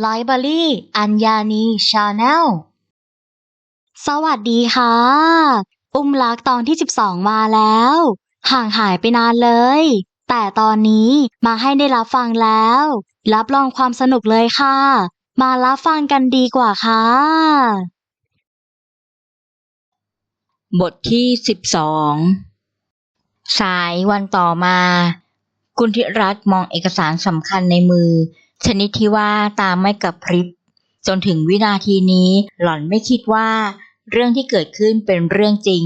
ไลบรารีอัญญานีชาแนล สวัสดีค่ะ อุ้มลักตอนที่ 12 มาแล้ว ห่างหายไปนานเลย แต่ตอนนี้มาให้ได้รับฟังแล้ว รับรองความสนุกเลยค่ะ มารับฟังกันดีกว่าค่ะ บทที่สิบสองสายวันต่อมากุณธิรัตน์มองเอกสารสำคัญในมือ ชนิดที่ว่าตามไม่กระพริบ จนถึงวินาทีนี้หล่อนไม่คิดว่า เรื่องที่เกิดขึ้นเป็นเรื่องจริง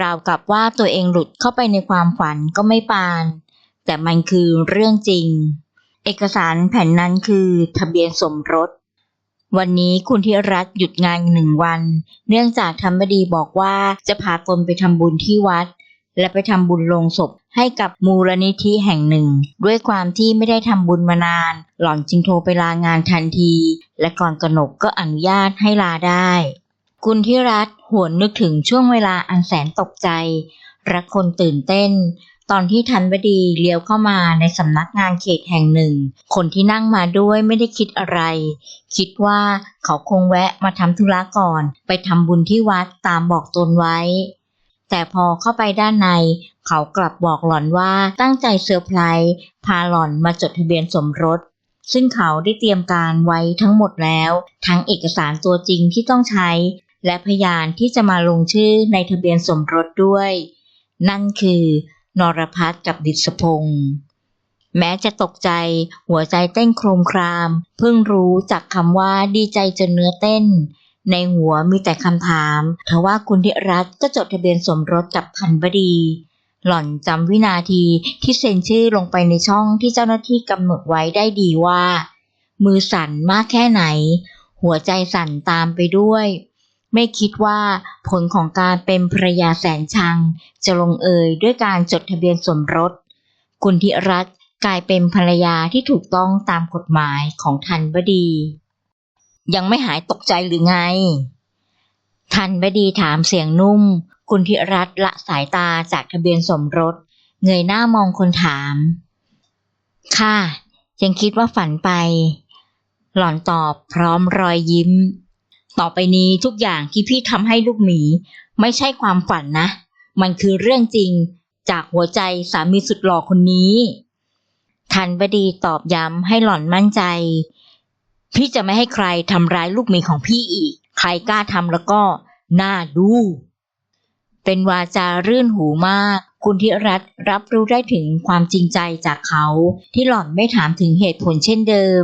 ราวกับว่าตัวเองหลุดเข้าไปในความฝันก็ไม่ปาน แต่มันคือเรื่องจริง เอกสารแผ่นนั้นคือทะเบียนสมรส วันนี้คุณธิรัตหยุดงานหนึ่งวัน เนื่องจากธรรมดีบอกว่าจะพาตนไปทำบุญที่วัด และไปทำบุญลงศพให้กับมูลนิธิแห่งหนึ่ง ด้วยความที่ไม่ได้ทำบุญมานาน หล่อนจึงโทรไปลางานทันที และก่อนกนกก็อนุญาตให้ลาได้ คุณธิรัตน์หวนนึกถึงช่วงเวลาอันแสนตกใจรักคนตื่นเต้น ตอนที่ทันบดีเลี้ยวเข้ามาในสำนักงานเขตแห่งหนึ่ง คนที่นั่งมาด้วยไม่ได้คิดอะไร คิดว่าเขาคงแวะมาทำธุระก่อน ไปทำบุญที่วัดตามบอกตนไว้ แต่พอเข้าไปด้านใน เขากลับบอกหล่อนว่าตั้งใจเซอร์ไพรส์พาหล่อนมาจดทะเบียนสมรส ซึ่งเขาได้เตรียมการไว้ทั้งหมดแล้ว ทั้งเอกสารตัวจริงที่ต้องใช้ และพยานที่จะมาลงชื่อในทะเบียนสมรสด้วย นั่นคือนรพัฒกับดิษพงษ์แม้จะตกใจหัวใจเต้นโครมคราม เพิ่งรู้จากคำว่าดีใจจนเนื้อเต้น ในหัวมีแต่คำถามทว่าคุณธิรัตน์ก็จดทะเบียนสมรสกับพันบดี หล่อนจำวินาทีที่เซ็นชื่อลงไปในช่องที่เจ้าหน้าที่กำหนดไว้ได้ดีว่า มือสั่นมากแค่ไหน หัวใจสั่นตามไปด้วย ไม่คิดว่าผลของการเป็นภรยาแสนชัง จะลงเอยด้วยการจดทะเบียนสมรส คุณธิรัตกลายเป็นภรรยาที่ถูกต้องตามกฎหมายของทันบดี ยังไม่หายตกใจหรือไง ทันบดีถามเสียงนุ่ม คุณธิรัตละสายตาจากทะเบียนสมรส เงยหน้ามองคนถาม ค่ะ ยังคิดว่าฝันไป หล่อนตอบพร้อมรอยยิ้ม ต่อไปนี้ทุกอย่างที่พี่ทำให้ลูกหมี ไม่ใช่ความฝันนะ มันคือเรื่องจริงจากหัวใจสามีสุดหล่อคนนี้ ทันบดีตอบย้ำให้หล่อนมั่นใจ พี่จะไม่ให้ใครทำร้ายลูกหมียของพี่อีก ใครกล้าทำแล้วก็น่าดู เป็นวาจารื่นหูมาก คุณธิรัตน์รับรู้ได้ถึงความจริงใจจากเขา ที่หล่อนไม่ถามถึงเหตุผลเช่นเดิม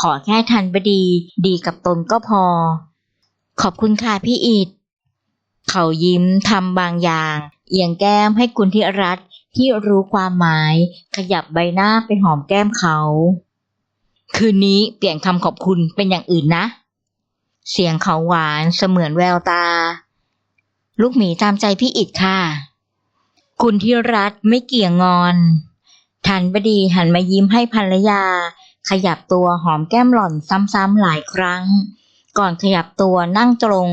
ขอแค่ทันบดี ดีกับตนก็พอ ขอบคุณค่ะพี่อิดเขายิ้มทำบางอย่าง เอียงแก้มให้คุณธิรัตน์ที่รู้ความหมาย ขยับใบหน้าไปหอมแก้มเขา คืนนี้เปลี่ยนคำขอบคุณเป็นอย่างอื่นนะ เสียงเขาหวานเสมือนแววตา ลูกหมีตามใจพี่อิดค่ะ คุณธิรัตไม่เกี่ยงงอนทันบดีหันมายิ้มให้ภรรยา ขยับตัวหอมแก้มหล่อนซ้ำๆหลายครั้ง ก่อนขยับตัวนั่งตรง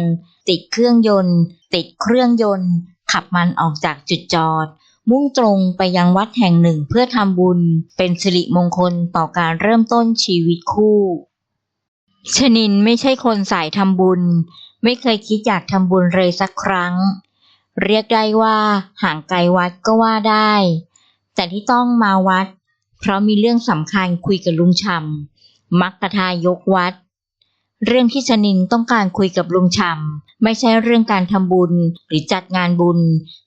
ติดเครื่องยนต์ ติดเครื่องยนต์ ขับมันออกจากจุดจอด มุ่งตรงไปยังวัดแห่งหนึ่งเพื่อทำบุญ เป็นสิริมงคลต่อการเริ่มต้นชีวิตคู่ชนินไม่ใช่คนสายทำบุญ ไม่เคยคิดอยากทำบุญเลยสักครั้ง เรียกได้ว่าห่างไกลวัดก็ว่าได้ แต่ที่ต้องมาวัด เพราะมีเรื่องสำคัญคุยกับลุงชำมักกะทายกวัด เรื่องที่ชนินต้องการคุยกับลุงชำไม่ใช่เรื่องการทำบุญหรือจัดงานบุญ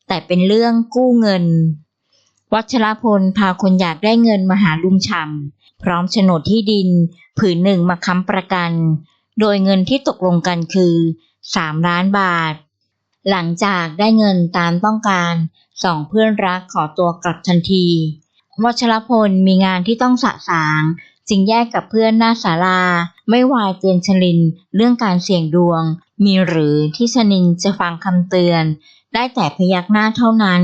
แต่เป็นเรื่องกู้เงิน วัชรพลพาคนอยากได้เงินมาหาลุงชำพร้อมโฉนดที่ดิน ผืนหนึ่งมาค้ำประกัน โดยเงินที่ตกลงกันคือสามล้านบาท หลังจากได้เงินตามต้องการสองเพื่อนรักขอตัวกลับทันที วัชรพลมีงานที่ต้องสะสาง จึงแยกกับเพื่อนหน้าศาลา ไม่วายเตือนชลินเรื่องการเสี่ยงดวง มีหรือที่ชนินจะฟังคำเตือน ได้แต่พยักหน้าเท่านั้น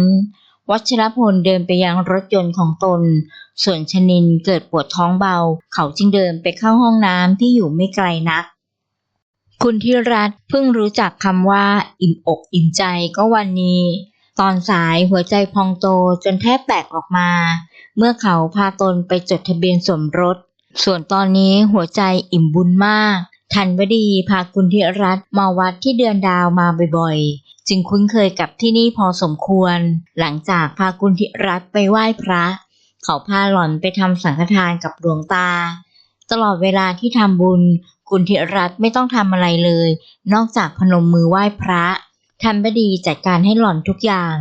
วัชรพลเดินไปยังรถยนต์ของตน ส่วนชนินเกิดปวดท้องเบา เขาจึงเดินไปเข้าห้องน้ำที่อยู่ไม่ไกลนักคุณธิรัตเพิ่งรู้จักคำว่า อิ่มอกอิ่มใจก็วันนี้ ตอนสายหัวใจพองโตจนแทบแตกออกมา เมื่อเขาพาตนไปจดทะเบียนสมรส ส่วนตอนนี้หัวใจอิ่มบุญมาก ทันวดีพาคุณธิรัตมาวัดที่เดือนดาวมาบ่อยๆ จึงคุ้นเคยกับที่นี่พอสมควร หลังจากพาคุณธิรัตไปไหว้พระ เขาพาหล่อนไปทำสังฆทานกับหลวงตา ตลอดเวลาที่ทำบุญ คุณธิรัตไม่ต้องทำอะไรเลย นอกจากพนมมือไหว้พระทันบดีจัดการให้หล่อนทุกอย่าง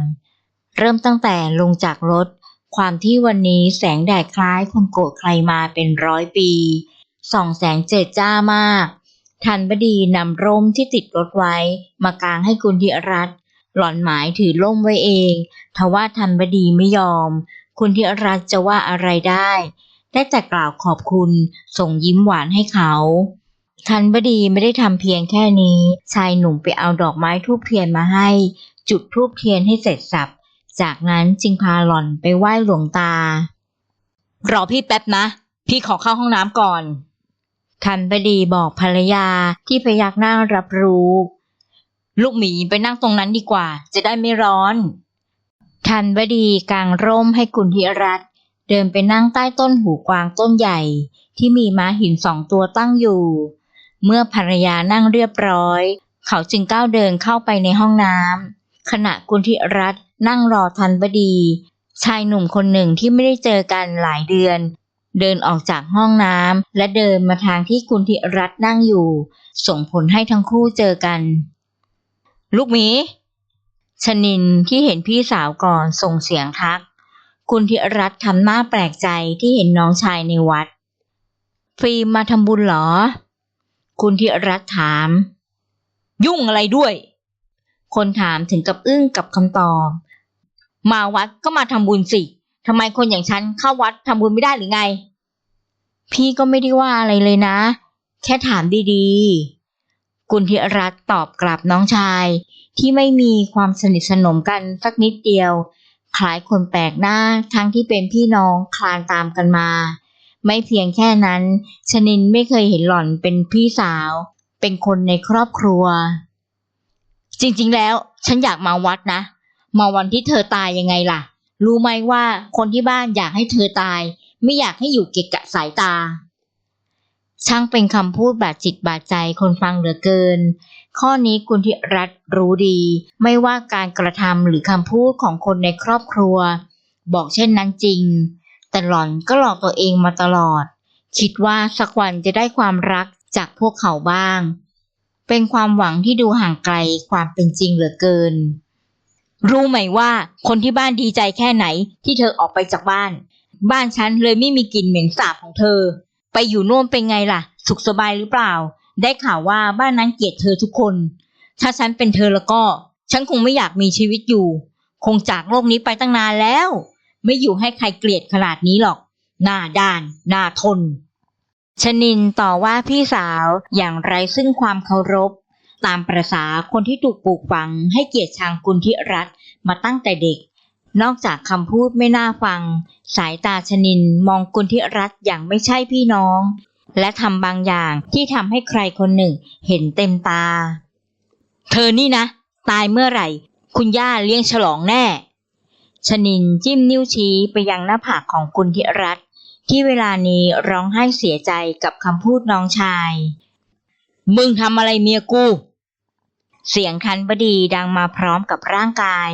เริ่มตั้งแต่ลงจากรถ ความที่วันนี้แสงแดดคล้ายคนโกรธใครมาเป็นร้อยปีส่องแสงเจิดจ้ามาก ทันบดีนำร่มที่ติดรถไว้ มากางให้คุณธิรัตน์หล่อนหมายถือร่มไว้เองทว่าทันบดีไม่ยอม คุณธิรัตน์จะว่าอะไรได้ได้แต่กล่าวขอบคุณส่งยิ้มหวานให้เขาทันบดีไม่ได้ทำเพียงแค่นี้ ชายหนุ่มไปเอาดอกไม้ทูบเทียนมาให้ จุดทูบเทียนให้เสร็จสับ จากนั้นจึงพาหล่อนไปไหว้หลวงตา รอพี่แป๊บนะ พี่ขอเข้าห้องน้ำก่อนทันบดีบอกภรรยาที่พยักหน้ารับรู้ ลูกหมีไปนั่งตรงนั้นดีกว่า จะได้ไม่ร้อนทันบดีกางร่มให้คุณธิรัตเดินไปนั่งใต้ต้นหูกวางต้นใหญ่ ที่มีม้าหินสองตัวตั้งอยู่ เมื่อภรรยานั่งเรียบร้อย เขาจึงก้าวเดินเข้าไปในห้องน้ำขณะคุณธิรัตน์ นั่งรอทันบดี ชายหนุ่มคนหนึ่งที่ไม่ได้เจอกันหลายเดือน เดินออกจากห้องน้ำและเดินมาทางที่คุณธิรัตน์นั่งอยู่ ส่งผลให้ทั้งคู่เจอกัน ลูกหมีชนินที่เห็นพี่สาวก่อนส่งเสียงทัก คุณธิรัตน์ทำหน้าแปลกใจที่เห็นน้องชายในวัดฟิล์มมาทำบุญเหรอ คุณธิรัตน์ถาม ยุ่งอะไรด้วย คนถามถึงกับอึ้งกับคำตอบ มาวัดก็มาทำบุญสิทำไมคนอย่างฉันเข้าวัดทำบุญไม่ได้หรือไง พี่ก็ไม่ได้ว่าอะไรเลยนะ แค่ถามดีๆ กุณธิรัตน์ตอบกลับน้องชาย ที่ไม่มีความสนิทสนมกันสักนิดเดียว คล้ายคนแปลกหน้าทั้งที่เป็นพี่น้องคลานตามกันมา ไม่เพียงแค่นั้นชนินไม่เคยเห็นหล่อนเป็นพี่สาว เป็นคนในครอบครัว จริงๆแล้วฉันอยากมาวัดนะ มาวันที่เธอตายยังไงล่ะ รู้ไหมว่าคนที่บ้านอยากให้เธอตาย ไม่อยากให้อยู่เกะกะสายตา ช่างเป็นคำพูดบาดจิตบาดใจคนฟังเหลือเกิน ข้อนี้คุณธิรัตรู้ดี ไม่ว่าการกระทำหรือคำพูดของคนในครอบครัว บอกเช่นนั้นจริง แต่หล่อนก็หลอกตัวเองมาตลอด คิดว่าสักวันจะได้ความรักจากพวกเขาบ้าง เป็นความหวังที่ดูห่างไกลความเป็นจริงเหลือเกิน รู้ไหมว่าคนที่บ้านดีใจแค่ไหนที่เธอออกไปจากบ้าน บ้านฉันเลยไม่มีกลิ่นเหม็นสาบของเธอ ไปอยู่น่นเป็นไงล่ะ สุขสบายหรือเปล่า ได้ข่าวว่าบ้านนั้นเกลียดเธอทุกคน ถ้าฉันเป็นเธอแล้วก็ ฉันคงไม่อยากมีชีวิตอยู่ คงจากโลกนี้ไปตั้งนานแล้ว ไม่อยู่ให้ใครเกลียดขนาดนี้หรอก หน้าด้าน หน้าทนชนินต่อว่าพี่สาวอย่างไรซึ่งความเคารพ ตามประษาคนที่ถูกปลูกฝังให้เกียรติชังกุลธิรัตมาตั้งแต่เด็ก นอกจากคำพูดไม่น่าฟัง สายตาชนินมองกุลธิรัตอย่างไม่ใช่พี่น้อง และทำบางอย่างที่ทำให้ใครคนหนึ่งเห็นเต็มตา เธอนี่นะ ตายเมื่อไหร่ คุณย่าเลี้ยงฉลองแน่ชนินจิ้มนิ้วชี้ไปยังหน้าผากของกุลธิรัตที่เวลานี้ร้องไห้เสียใจกับคำพูดน้องชาย มึงทำอะไรเมียกู เสียงทันบดีดังมาพร้อมกับร่างกาย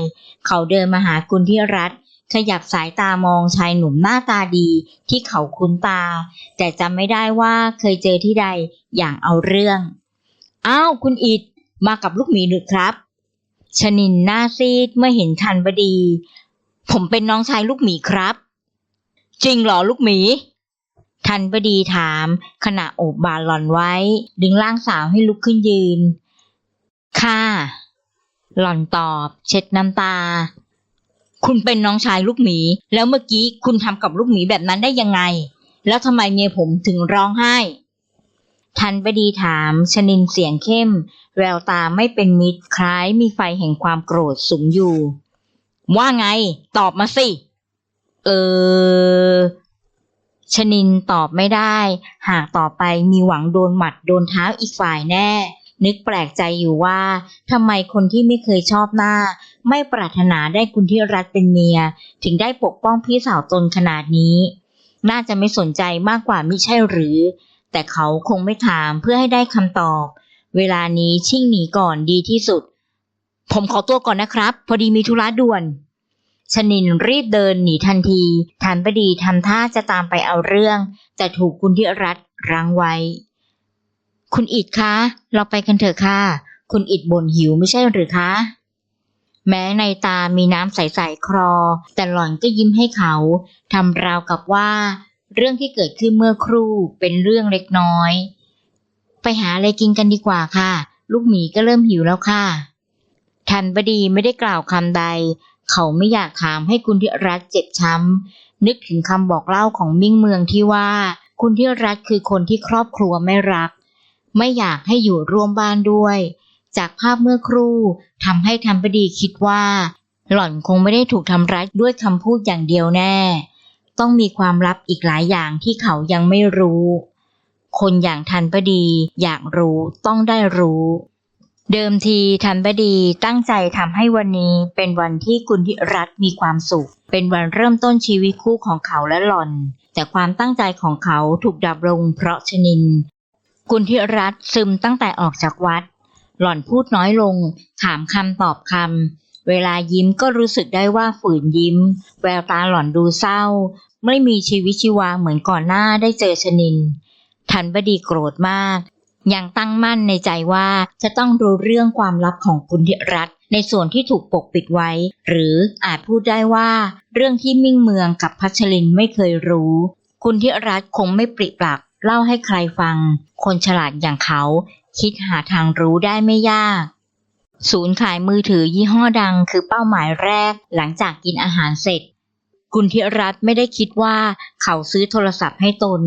เขาเดินมาหากุลธิรัตน์ขยับสายตามองชายหนุ่มหน้าตาดีที่เขาคุ้นตา แต่จำไม่ได้ว่าเคยเจอที่ใดอย่างเอาเรื่องอ้าวคุณอิดมากับลูกหมีหรือครับชนินหน้าซีดเมื่อเห็นทันบดี ผมเป็นน้องชายลูกหมีครับ จริงเหรอลูกหมีทันบดีถามขณะโอบบาหลอนไว้ ดึงร่างสาวให้ลุกขึ้นยืน ค่ะ หล่อนตอบ เช็ดน้ำตา คุณเป็นน้องชายลูกหมี แล้วเมื่อกี้คุณทำกับลูกหมีแบบนั้นได้ยังไง แล้วทำไมเมียผมถึงร้องไห้ ทันบดีถามชนินเสียงเข้ม แววตาไม่เป็นมิตรคล้ายมีไฟแห่งความโกรธสุมอยู่ ว่าไง ตอบมาสิ เออชนินตอบไม่ได้ หากต่อไปมีหวังโดนหมัดโดนเท้าอีกฝ่ายแน่ นึกแปลกใจอยู่ว่าทำไมคนที่ไม่เคยชอบหน้า ไม่ปรารถนาได้คุณที่รัตเป็นเมีย ถึงได้ปกป้องพี่สาวตนขนาดนี้ น่าจะไม่สนใจมากกว่ามิใช่หรือ แต่เขาคงไม่ถามเพื่อให้ได้คำตอบ เวลานี้ชิ่งหนีก่อนดีที่สุด ผมขอตัวก่อนนะครับ พอดีมีธุระด่วนชนินรีบเดินหนีทันทีทันบดีทำท่าจะตามไปเอาเรื่อง แต่ถูกคุณธิรัตรั้งไว้ คุณอิดคะ เราไปกันเถอะค่ะ คุณอิดบ่นหิวไม่ใช่หรือคะ แม้ในตามีน้ำใสๆคลอ แต่หล่อนก็ยิ้มให้เขาทำราวกับว่า เรื่องที่เกิดขึ้นเมื่อครู่เป็นเรื่องเล็กน้อย ไปหาอะไรกินกันดีกว่าค่ะ ลูกหมีก็เริ่มหิวแล้วค่ะ ทันบดีไม่ได้กล่าวคำใด เขาไม่อยากถามให้คุณธิรัตน์เจ็บช้ำนึกถึงคำบอกเล่าของมิ่งเมืองที่ว่า คุณธิรัตน์คือคนที่ครอบครัวไม่รัก ไม่อยากให้อยู่ร่วมบ้านด้วย จากภาพเมื่อครู่ทำให้ทันบดีคิดว่า หล่อนคงไม่ได้ถูกทำร้ายด้วยคำพูดอย่างเดียวแน่ ต้องมีความลับอีกหลายอย่างที่เขายังไม่รู้ คนอย่างทันบดีอยากรู้ต้องได้รู้เดิมทีทันบดีตั้งใจทำให้วันนี้เป็นวันที่กุณธิรัตมีความสุข เป็นวันเริ่มต้นชีวิตคู่ของเขาและหล่อน แต่ความตั้งใจของเขาถูกดับลงเพราะชนิน กุณธิรัตซึมตั้งแต่ออกจากวัด หล่อนพูดน้อยลง ถามคำตอบคำ เวลายิ้มก็รู้สึกได้ว่าฝืนยิ้ม แววตาหล่อนดูเศร้า ไม่มีชีวิตชีวาเหมือนก่อนหน้าได้เจอชนิน ทันบดีโกรธมาก ยังตั้งมั่นในใจว่าจะต้องรู้เรื่องความลับของคุณธิรัตในส่วนที่ถูกปกปิดไว้ หรืออาจพูดได้ว่า เรื่องที่มิ่งเมืองกับพัชรินไม่เคยรู้ คุณธิรัตคงไม่ปริปาก เล่าให้ใครฟัง คนฉลาดอย่างเขาคิดหาทางรู้ได้ไม่ยาก ศูนย์ขายมือถือยี่ห้อดังคือเป้าหมายแรกหลังจากกินอาหารเสร็จกุณธิรัตไม่ได้คิดว่าเขาซื้อโทรศัพท์ให้ตน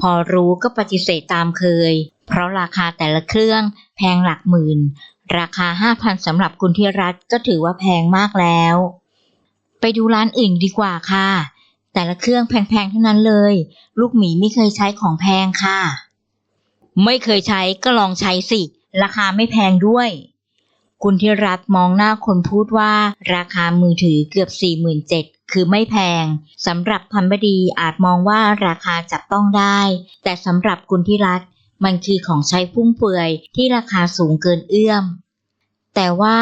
พอรู้ก็ปฏิเสธตามเคย เพราะราคาแต่ละเครื่องแพงหลักหมื่น ราคาห้าพันสำหรับกุณธิรัตก็ถือว่าแพงมากแล้ว ไปดูร้านอื่นดีกว่าค่ะ แต่ละเครื่องแพงๆทั้งนั้นเลย ลูกหมีไม่เคยใช้ของแพงค่ะ ไม่เคยใช้ก็ลองใช้สิ ราคาไม่แพงด้วย คุณธิรัตน์มองหน้าคนพูดว่า ราคามือถือเกือบ 4 7 0 0 0คือไม่แพงสำหรับพันบดีอาจมองว่าราคาจับต้องได้ แต่สำหรับคุณธิรัตน์มันคือของใช้ฟุ่มเฟือยที่ราคาสูงเกินเอื้อม แต่ว่า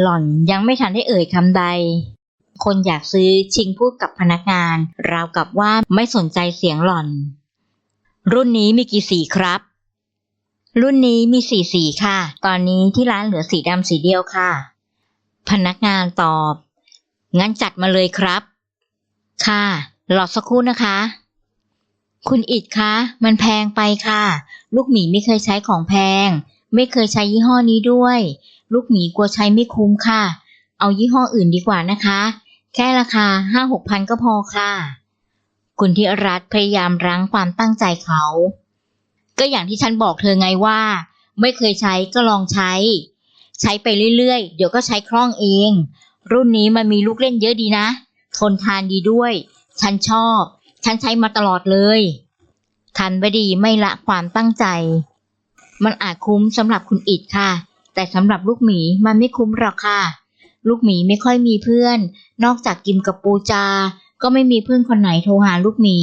หล่อนยังไม่ทันได้เอ่ยคำใด คนอยากซื้อชิงพูดกับพนักงาน ราวกับว่าไม่สนใจเสียงหล่อน รุ่นนี้มีกี่สีครับ รุ่นนี้มีสีสีค่ะ ตอนนี้ที่ร้านเหลือสีดำสีเดียวค่ะ พนักงานตอบ งั้นจัดมาเลยครับ ค่ะรอสักครู่นะคะ คุณอิดคะ มันแพงไปค่ะ ลูกหมีไม่เคยใช้ของแพง ไม่เคยใช้ยี่ห้อนี้ด้วย ลูกหมีกลัวใช้ไม่คุ้มค่ะ เอายี่ห้ออื่นดีกว่านะคะ แค่ราคาห้าหกพันก็พอค่ะ คุณธิรัตพยายามรั้งความตั้งใจเขา ก็อย่างที่ฉันบอกเธอไงว่า ไม่เคยใช้ก็ลองใช้ ใช้ไปเรื่อยๆ เดี๋ยวก็ใช้คล่องเอง รุ่นนี้มันมีลูกเล่นเยอะดีนะ ทนทานดีด้วย ฉันชอบ ฉันใช้มาตลอดเลยทันบดีไม่ละความตั้งใจ มันอาจคุ้มสำหรับคุณอิดค่ะ แต่สำหรับลูกหมีมันไม่คุ้มหรอกค่ะ ลูกหมีไม่ค่อยมีเพื่อน นอกจากกิมกับปูจา ก็ไม่มีเพื่อนคนไหนโทรหาลูกหมี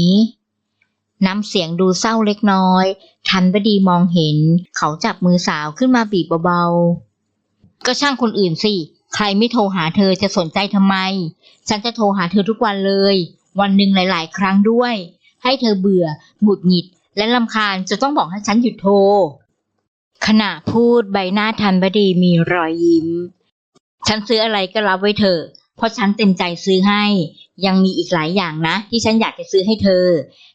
น้ำเสียงดูเศร้าเล็กน้อย ทันบดีมองเห็น เขาจับมือสาวขึ้นมาบีบเบาๆ ก็ช่างคนอื่นสิ ใครไม่โทรหาเธอจะสนใจทำไม ฉันจะโทรหาเธอทุกวันเลย วันหนึ่งหลาย ๆ ครั้งด้วย ให้เธอเบื่อ หงุดหงิด และลำคาญจะต้องบอกให้ฉันหยุดโทรขณะพูดใบหน้าทันบดีมีรอยยิ้ม ฉันซื้ออะไรก็รับไว้เถอะ เพราะฉันเต็มใจซื้อให้ ยังมีอีกหลายอย่างนะ ที่ฉันอยากจะซื้อให้เธอ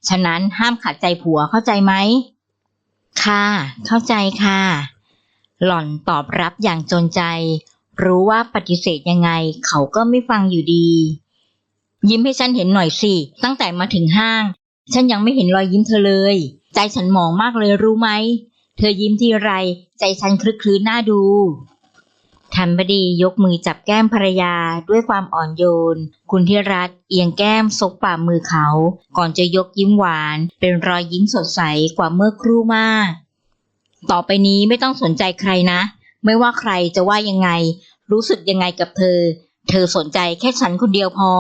ฉะนั้นห้ามขัดใจผัวเข้าใจไหม ค่ะ เข้าใจค่ะ หล่อนตอบรับอย่างจนใจ รู้ว่าปฏิเสธยังไง เขาก็ไม่ฟังอยู่ดี ยิ้มให้ฉันเห็นหน่อยสิ ตั้งแต่มาถึงห้าง ฉันยังไม่เห็นรอยยิ้มเธอเลย ใจฉันหมองมากเลยรู้ไหม เธอยิ้มทีไร ใจฉันคลึกคลื้นน่าดู ทันบดียกมือจับแก้มภรรยาด้วยความอ่อนโยน คุณธิรัตเอียงแก้มซกป่ามือเขา ก่อนจะยกยิ้มหวาน เป็นรอยยิ้มสดใสกว่าเมื่อครู่มาก ต่อไปนี้ไม่ต้องสนใจใครนะ ไม่ว่าใครจะว่ายังไง รู้สึกยังไงกับเธอ เธอสนใจแค่ฉันคนเดียวพอ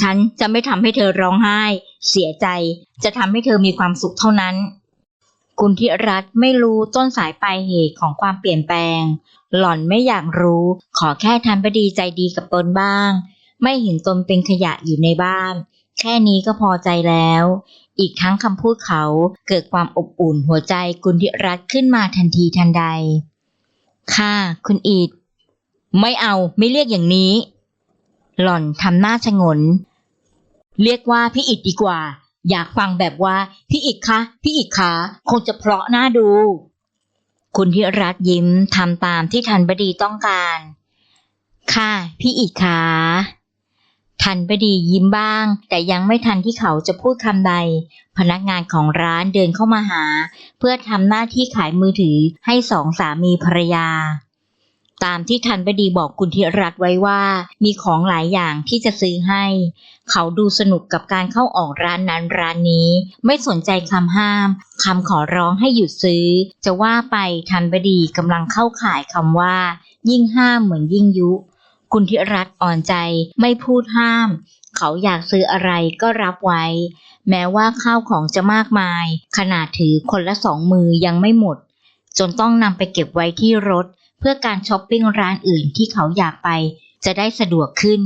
ฉันจะไม่ทำให้เธอร้องไห้ เสียใจ จะทำให้เธอมีความสุขเท่านั้น คุณธิรัตไม่รู้ต้นสายปลายเหตุของความเปลี่ยนแปลง หล่อนไม่อยากรู้ ขอแค่ทันพดีใจดีกับตนบ้าง ไม่เห็นตนเป็นขยะอยู่ในบ้าน แค่นี้ก็พอใจแล้ว อีกทั้งคำพูดเขาเกิดความอบอุ่นหัวใจกุณธิรัตขึ้นมาทันทีทันใด ค่ะ คุณอีดไม่เอาไม่เรียกอย่างนี้ หล่อนทำหน้าชงน เรียกว่าพี่อิดดีกว่า อยากฟังแบบว่า พี่อิดคะพี่อิดคะคงจะเพราะน่าดู คุณธิรัตน์ยิ้มทำตามที่ทันบดีต้องการ ค่ะ พี่อิดคะทันบดียิ้มบ้าง แต่ยังไม่ทันที่เขาจะพูดคำใด พนักงานของร้านเดินเข้ามาหา เพื่อทำหน้าที่ขายมือถือให้สองสามีภรรยา ตามที่ทันบดีบอกคุณธิรัตไว้ว่า มีของหลายอย่างที่จะซื้อให้ เขาดูสนุกกับการเข้าออกร้านนั้นร้านนี้ ไม่สนใจคำห้ามคำขอร้องให้หยุดซื้อ จะว่าไปทันบดีกำลังเข้าข่ายคำว่า ยิ่งห้ามเหมือนยิ่งยุ คุณธิรัตอ่อนใจไม่พูดห้าม เขาอยากซื้ออะไรก็รับไว้ แม้ว่าข้าวของจะมากมาย ขนาดถือคนละสองมือยังไม่หมด จนต้องนำไปเก็บไว้ที่รถ พื่อการช้อปปิ้งร้านอื่นที่เขาอยากไป จะได้สะดวกขึ้น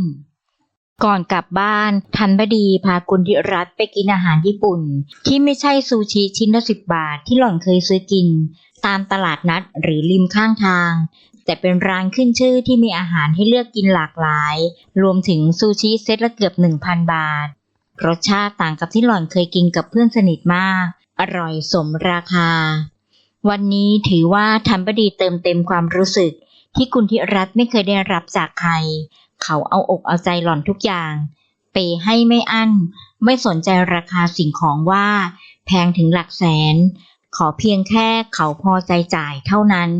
ก่อนกลับบ้าน ทันบดีพากุณธิรัตไปกินอาหารญี่ปุ่น ที่ไม่ใช่ซูชิชิ้นละสิบบาทที่หล่อนเคยซื้อกิน ตามตลาดนัดหรือริมข้างทาง แต่เป็นร้านขึ้นชื่อที่มีอาหารให้เลือกกินหลากหลาย รวมถึงซูชิเซตละเกือบ1,000บาท รสชาติต่างกับที่หล่อนเคยกินกับเพื่อนสนิทมาก อร่อยสมราคา วันนี้ถือว่าทันบดีเติมเต็มความรู้สึก ที่คุณธิรัตน์ไม่เคยได้รับจากใคร เขาเอาอกเอาใจหล่อนทุกอย่าง เปให้ไม่อั้น ไม่สนใจราคาสิ่งของว่า แพงถึงหลักแสน ขอเพียงแค่เขาพอใจจ่ายเท่านั้น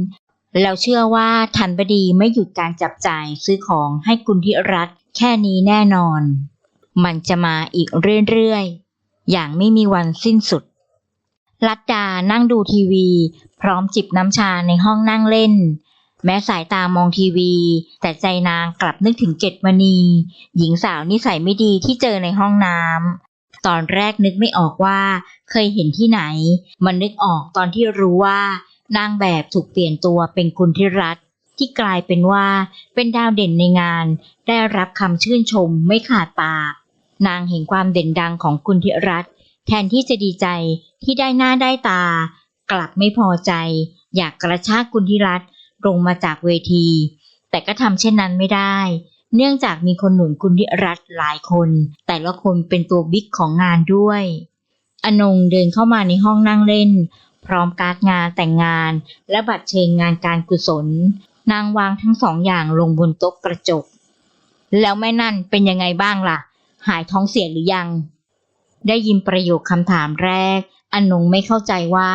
แล้วเชื่อว่าทันบดีไม่หยุดการจับจ่ายซื้อของให้คุณธิรัตน์แค่นี้แน่นอน มันจะมาอีกเรื่อยๆ อย่างไม่มีวันสิ้นสุด ลัดดานั่งดูทีวี พร้อมจิบน้ำชาในห้องนั่งเล่น แม้สายตามองทีวี แต่ใจนางกลับนึกถึงเกตมณี หญิงสาวนิสัยไม่ดีที่เจอในห้องน้ำตอนแรกนึกไม่ออกว่า เคยเห็นที่ไหน มันนึกออกตอนที่รู้ว่านางแบบถูกเปลี่ยนตัวเป็นคุณธิรัตที่กลายเป็นว่าเป็นดาวเด่นในงาน ได้รับคำชื่นชมไม่ขาดปาก นางเห็นความเด่นดังของคุณธิรัตน์ แทนที่จะดีใจที่ได้หน้าได้ตา กลับไม่พอใจ อยากกระชากคุณธิรัตน์ลงมาจากเวที แต่ก็ทำเช่นนั้นไม่ได้ เนื่องจากมีคนหนุนคุณธิรัตน์หลายคน แต่ละคนเป็นตัวบิ๊กของงานด้วย อนงเดินเข้ามาในห้องนั่งเล่น พร้อมการ์ดงานแต่งงาน และบัตรเชิญงานการกุศล นางวางทั้งสองอย่างลงบนโต๊ะกระจก แล้วแม่นั่นเป็นยังไงบ้างล่ะ หายท้องเสียหรือยัง ได้ยินประโยคคำถามแรก อนงไม่เข้าใจว่า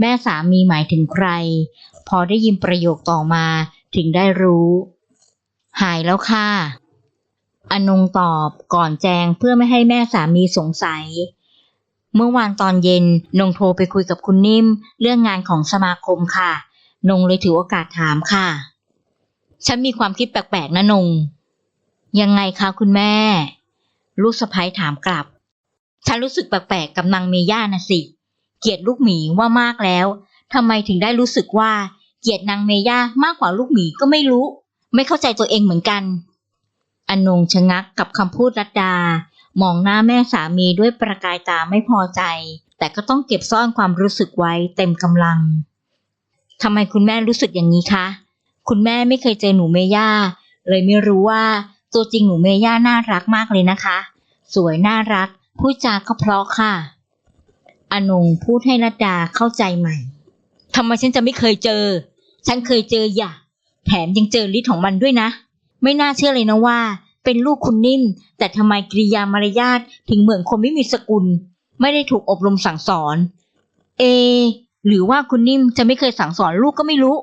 แม่สามีหมายถึงใคร พอได้ยินประโยคต่อมาถึงได้รู้ หายแล้วค่ะ อนงตอบก่อนแจงเพื่อไม่ให้แม่สามีสงสัย เมื่อวานตอนเย็นนงโทรไปคุยกับคุณนิ่ม เรื่องงานของสมาคมค่ะ นงเลยถือโอกาสถามค่ะ ฉันมีความคิดแปลกๆนะนง ยังไงคะคุณแม่ ลูกสะพ้ยถามกลับ ฉันรู้สึกแปลกๆกับนางเมย่านะสิ เกลียดลูกหมีว่ามากแล้วทำไมถึงได้รู้สึกว่า เกลียดนางเมย่ามากกว่าลูกหมีก็ไม่รู้ ไม่เข้าใจตัวเองเหมือนกัน อนงชะงักกับคำพูดรัดดามองหน้าแม่สามีด้วยประกายตาไม่พอใจ แต่ก็ต้องเก็บซ่อนความรู้สึกไว้เต็มกำลังทำไมคุณแม่รู้สึกอย่างนี้คะ คุณแม่ไม่เคยเจอหนูเมย่า เลยไม่รู้ว่า ตัวจริงหนูเมย่าน่ารักมากเลยนะคะ สวยน่ารัก พูดจาก็เพราะค่ะ อนงพูดให้รัดดาเข้าใจใหม่ทำไมฉันจะไม่เคยเจอ ฉันเคยเจออย่าแถมยังเจอฤทธิ์ของมันด้วยนะ ไม่น่าเชื่อเลยนะว่า เป็นลูกคุณนิ่ม แต่ทำไมกริยามารยาทถึงเหมือนคนไม่มีสกุล ไม่ได้ถูกอบรมสั่งสอน เอ หรือว่าคุณนิ่มจะไม่เคยสั่งสอนลูกก็ไม่รู้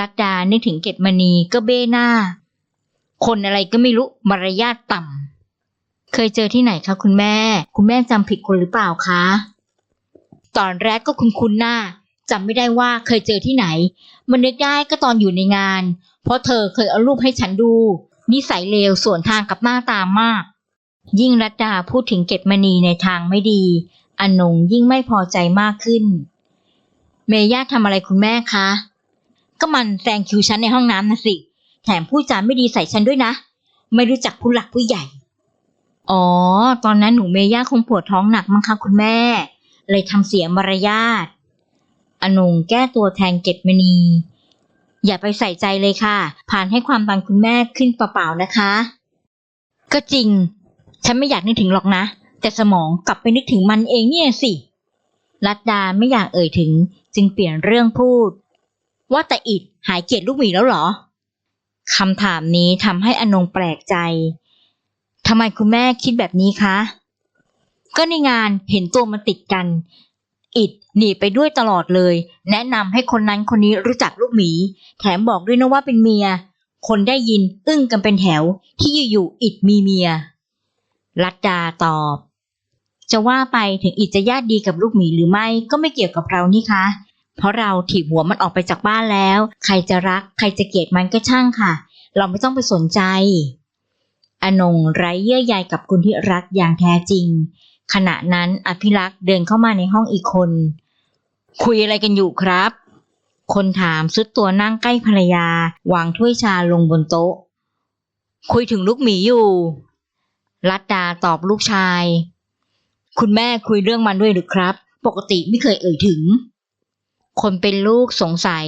รัตดานึกถึงเกตมณีก็เบ้หน้า คนอะไรก็ไม่รู้มารยาทต่ำ เคยเจอที่ไหนคะคุณแม่ คุณแม่จำผิดคนหรือเปล่าคะ ตอนแรกก็คุณคุณหน้าจำไม่ได้ว่าเคยเจอที่ไหน มันนึกได้ก็ตอนอยู่ในงาน เพราะเธอเคยเอารูปให้ฉันดู นิสัยเลวส่วนทางกับหน้าตามาก ยิ่งรัตดาพูดถึงเกตมณีในทางไม่ดี อนงยิ่งไม่พอใจมากขึ้น เมย่าทำอะไรคุณแม่คะ ก็มันแซงคิวฉันในห้องน้ำนะสิ แถมพูดจาไม่ดีใส่ฉันด้วยนะ ไม่รู้จักผู้หลักผู้ใหญ่ อ๋อ ตอนนั้นหนูเมย่าคงปวดท้องหนักมั้งคะคุณแม่ เลยทำเสียมารยาทอนงแก้ตัวแทนเกตมณี อย่าไปใส่ใจเลยค่ะ ผ่านให้ความดันคุณแม่ขึ้นเปล่าๆนะคะ ก็จริง ฉันไม่อยากนึกถึงหรอกนะ แต่สมองกลับไปนึกถึงมันเองเนี่ยสิ รัตดาไม่อยากเอ่ยถึง จึงเปลี่ยนเรื่องพูด ว่าแต่อิดหายเกลียดลูกหมีแล้วหรอคำถามนี้ทำให้อนงแปลกใจ ทำไมคุณแม่คิดแบบนี้คะ ก็ในงานเห็นตัวมันติดกัน อิดหนีไปด้วยตลอดเลย แนะนำให้คนนั้นคนนี้รู้จักลูกหมี แถมบอกด้วยนะว่าเป็นเมีย คนได้ยินอึ้งกันเป็นแถว ที่อยู่ๆอิดมีเมีย รัตดาตอบ จะว่าไปถึงอิดจะญาติดีกับลูกหมีหรือไม่ก็ไม่เกี่ยวกับเรานี่คะ เพราะเราถีบหัวมันออกไปจากบ้านแล้ว ใครจะรัก ใครจะเกลียดมันก็ช่างค่ะ เราไม่ต้องไปสนใจ อนงไร้เยื่อใยกับคุณที่รักอย่างแท้จริง ขณะนั้นอภิรักษ์เดินเข้ามาในห้องอีกคน คุยอะไรกันอยู่ครับ คนถามซุดตัวนั่งใกล้ภรรยา วางถ้วยชาลงบนโต๊ะ คุยถึงลูกหมีอยู่ รัตดาตอบลูกชาย คุณแม่คุยเรื่องมันด้วยหรือครับ ปกติไม่เคยเอ่ยถึง คนเป็นลูกสงสัย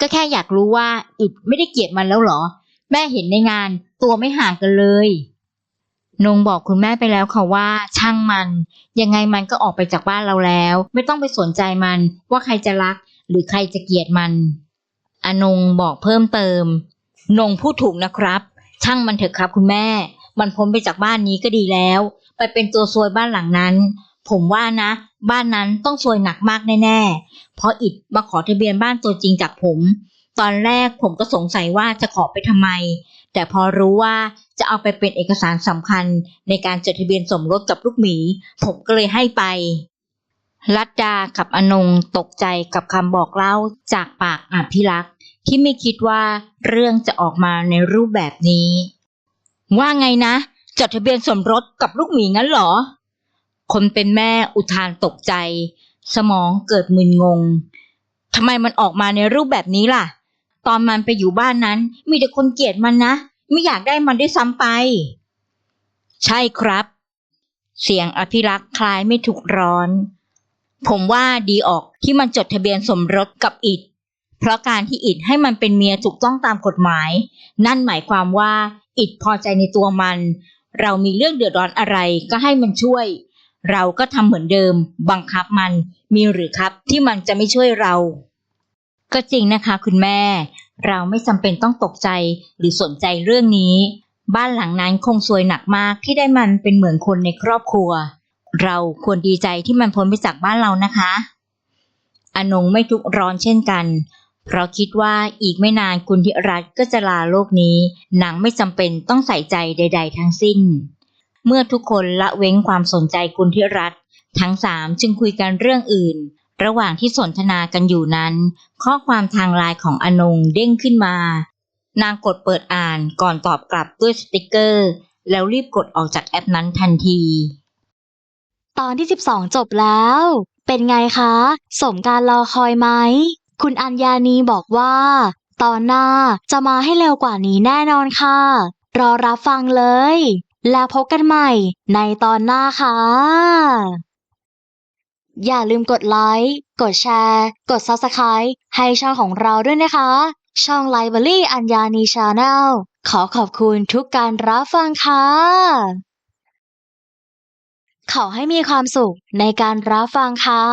ก็แค่อยากรู้ว่าอิดไม่ได้เกลียดมันแล้วหรอ แม่เห็นในงานตัวไม่ห่างกันเลย นงบอกคุณแม่ไปแล้วค่ะว่า ช่างมัน ยังไงมันก็ออกไปจากบ้านเราแล้ว ไม่ต้องไปสนใจมันว่าใครจะรัก หรือใครจะเกลียดมัน อนงบอกเพิ่มเติม นงพูดถูกนะครับ ช่างมันเถอะครับคุณแม่ มันพ้นไปจากบ้านนี้ก็ดีแล้ว ไปเป็นตัวซวยบ้านหลังนั้น ผมว่านะ บ้านนั้นต้องซวยหนักมากแน่ๆเพราะอิดมาขอทะเบียนบ้านตัวจริงจากผม ตอนแรกผมก็สงสัยว่าจะขอไปทำไม แต่พอรู้ว่าจะเอาไปเป็นเอกสารสำคัญในการจดทะเบียนสมรสกับลูกหมี ผมก็เลยให้ไป รัตดากับอนงตกใจกับคำบอกเล่าจากปากอภิรักษ์ที่ไม่คิดว่าเรื่องจะออกมาในรูปแบบนี้ ว่าไงนะ จดทะเบียนสมรสกับลูกหมีงั้นหรอ คนเป็นแม่อุทานตกใจ สมองเกิดมึนงงทำไมมันออกมาในรูปแบบนี้ล่ะ ตอนมันไปอยู่บ้านนั้น มีแต่คนเกลียดมันนะ ไม่อยากได้มันด้วยซ้ำไป ใช่ครับ เสียงอภิรักษ์คลายไม่ถูกร้อน ผมว่าดีออกที่มันจดทะเบียนสมรสกับอิดเพราะการที่อิดให้มันเป็นเมียถูกต้องตามกฎหมาย นั่นหมายความว่าอิดพอใจในตัวมัน เรามีเรื่องเดือดร้อนอะไรก็ให้มันช่วย เราก็ทำเหมือนเดิม บังคับมันมีหรือครับที่มันจะไม่ช่วยเรา ก็จริงนะคะคุณแม่ เราไม่จำเป็นต้องตกใจหรือสนใจเรื่องนี้ บ้านหลังนั้นคงซวยหนักมากที่ได้มันเป็นเหมือนคนในครอบครัว เราควรดีใจที่มันพ้นไปจากบ้านเรานะคะ อนงไม่ทุกร้อนเช่นกันเพราะคิดว่าอีกไม่นานคุณธิรัตก็จะลาโลกนี้ หนังไม่จำเป็นต้องใส่ใจใด ๆ ทั้งสิ้น เมื่อทุกคนละเว้นความสนใจคุณธิรัตทั้งสามจึงคุยกันเรื่องอื่น ระหว่างที่สนทนากันอยู่นั้น ข้อความทางไลน์ของอนงเด้งขึ้นมา นางกดเปิดอ่านก่อนตอบกลับด้วยสติกเกอร์ แล้วรีบกดออกจากแอปนั้นทันที ตอนที่ 12 จบแล้ว เป็นไงคะ สมการรอคอยไหม คุณอัญญานีบอกว่า ตอนหน้าจะมาให้เร็วกว่านี้แน่นอนค่ะ รอรับฟังเลย แล้วพบกันใหม่ในตอนหน้าค่ะ อย่าลืมกดไลค์ กดแชร์ กด Subscribe ให้ช่องของเราด้วยนะคะ ช่อง Library อัญญานีชาแนลขอขอบคุณทุกการรับฟังค่ะ ขอให้มีความสุขในการรับฟังค่ะ